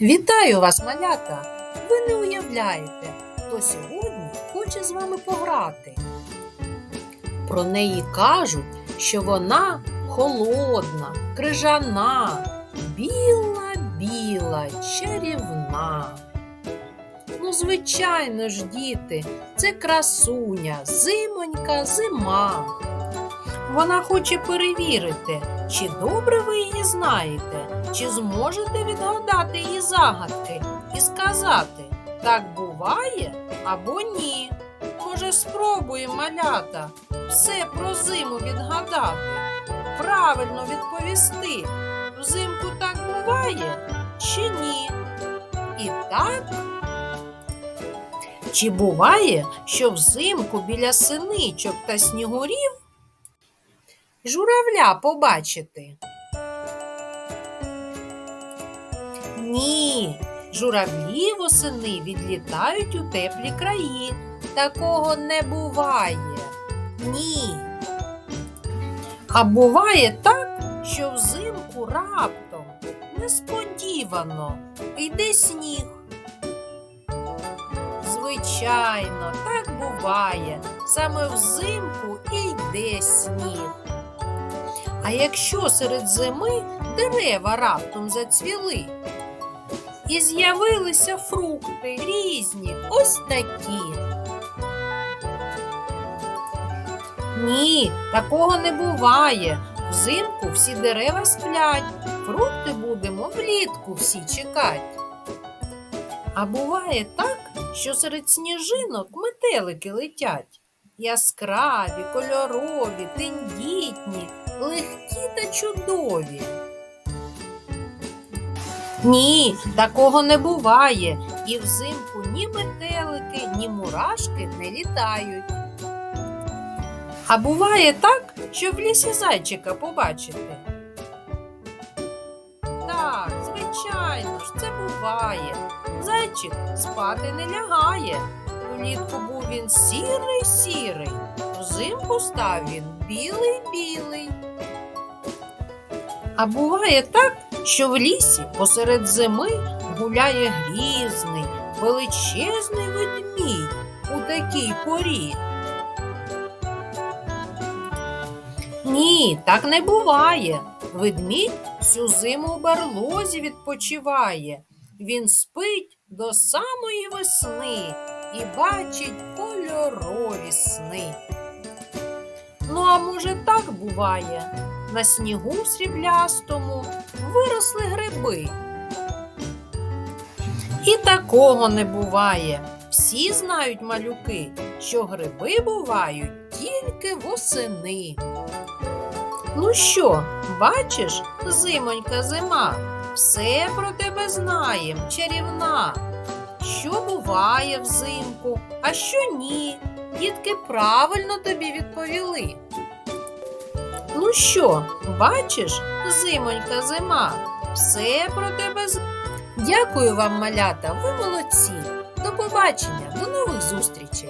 Вітаю вас, малята! Ви не уявляєте, хто сьогодні хоче з вами пограти. Про неї кажуть, що вона холодна, крижана, біла-біла, чарівна. Ну, звичайно ж, діти, це красуня, зимонька зима. Вона хоче перевірити, чи добре ви її знаєте, чи зможете відгадати її загадки і сказати, так буває або ні. Може, спробуємо малята все про зиму відгадати, правильно відповісти, взимку так буває чи ні? І так. Чи буває, що взимку біля синичок та снігурів журавля побачити? Ні, журавлі восени відлітають у теплі краї. Такого не буває. Ні. А буває так, що взимку раптом несподівано йде сніг. Звичайно, так буває. Саме взимку і йде сніг. А якщо серед зими дерева раптом зацвіли, і з'явилися фрукти різні, ось такі. Ні, такого не буває. Взимку всі дерева сплять, фрукти будемо влітку всі чекати. А буває так, що серед сніжинок метелики летять. Яскраві, кольорові, тендітні, чудові. Ні, такого не буває. І взимку ні метелики, ні мурашки не літають. А буває так, що в лісі зайчика побачите. Так, звичайно ж, це буває. Зайчик спати не лягає. Улітку був він сірий сірий, взимку став він білий білий. А буває так, що в лісі посеред зими гуляє грізний, величезний ведмідь у такій порі. Ні, так не буває. Ведмідь всю зиму у барлозі відпочиває. Він спить до самої весни і бачить кольорові сни. Ну, а може, так буває? На снігу сріблястому виросли гриби. І такого не буває. Всі знають малюки, що гриби бувають тільки восени. Ну що, бачиш, зимонька зима, все про тебе знаєм, чарівна. Що буває взимку, а що ні? Дітки правильно тобі відповіли. Що, бачиш, зимонька зима, все про тебе з... Дякую вам, малята, ви молодці. До побачення, до нових зустрічей.